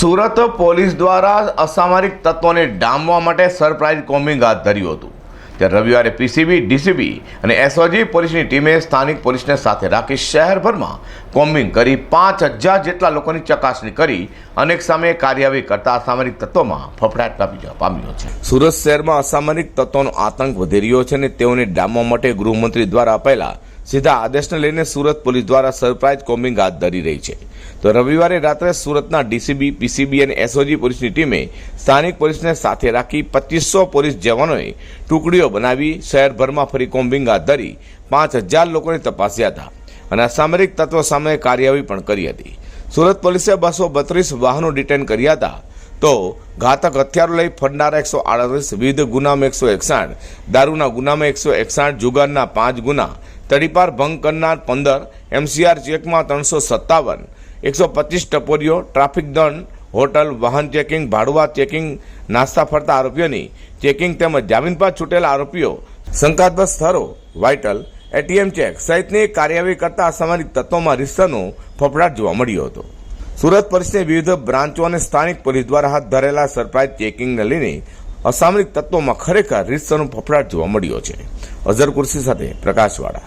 Surat police દ્વારા અસામરિક તત્વોને ડામવા માટે સરપ્રાઇઝ કોમ્બિંગ હાથ ધર્યું હતું. ત્યારે રવિવારે પીસીબી, ડીસીબી અને એસઓજી પોલીસની ટીમે સ્થાનિક પોલીસને સાથે રાખી શહેરભરમાં કોમ્બિંગ કરી પાંચ હજાર જેટલા લોકોની ચકાસણી કરી અનેક સામે કાર્યવાહી કરતા અસામરિક તત્વોમાં ફફડાટ જવા પામ્યો છે. સુરત શહેરમાં અસામરિક તત્વોનો આતંક વધી રહ્યો છે અને તેઓને ડામવા માટે ગૃહમંત્રી દ્વારા અપાયેલા સીધા આદેશને લઈને સુરત પોલીસ દ્વારા સરપ્રાઇઝ કોમ્બિંગ હાથ ધરી રહી છે. તો રવિવારે રાત્રે સુરતના ડીસીબી, પીસીબી અને એસઓજી પોલીસની ટીમે સ્થાનિક પોલીસને સાથે રાખી પચીસો પોલીસ જવાનોએ ટુકડીઓ બનાવી શહેરભરમાં ફરી કોમ્બિંગ હાથ ધરી પાંચ હજાર લોકોને તપાસ્યા હતા અને અસામરિક તત્વો સામે કાર્યવાહી પણ કરી હતી. સુરત પોલીસે બસો બત્રીસ વાહનો ડિટેન કર્યા હતા. તો ઘાતક હથિયારો લઈ ફરનારા એકસો આડત્રીસ, વિવિધ ગુનામાં એકસો એકસાઠ, દારૂના ગુનામાં એકસો એકસાઠ, જુગારના પાંચ ગુના, તડીપાર ભંગ કરનાર પંદર, એમસીઆર ચેકમાં ત્રણસો સત્તાવન, એકસો પચીસ ટપોરીઓ, ટ્રાફિક દંડ, હોટલ વાહન ચેકિંગ, ભાડુઆ ચેકિંગ, નાસ્તા ફરતા આરોપીઓની ચેકિંગ તેમજ જામીન પર છૂટેલા આરોપીઓ, શંકાસ્પદ સ્થળો, વાઇટલ, એટીએમ ચેક સહિતની કાર્યવાહી કરતા અસામરિક તત્વોમાં રીતસરનો ફફડાટ જોવા મળ્યો હતો. સુરત પોલીસની વિવિધ બ્રાન્ચો અને સ્થાનિક પોલીસ દ્વારા હાથ ધરેલા સરપ્રાઇઝ ચેકિંગને લઈને અસામરિક તત્વોમાં ખરેખર રીતસરનો ફફડાટ જોવા મળ્યો છે. અઝર કુર્સી સાથે પ્રકાશવાળા.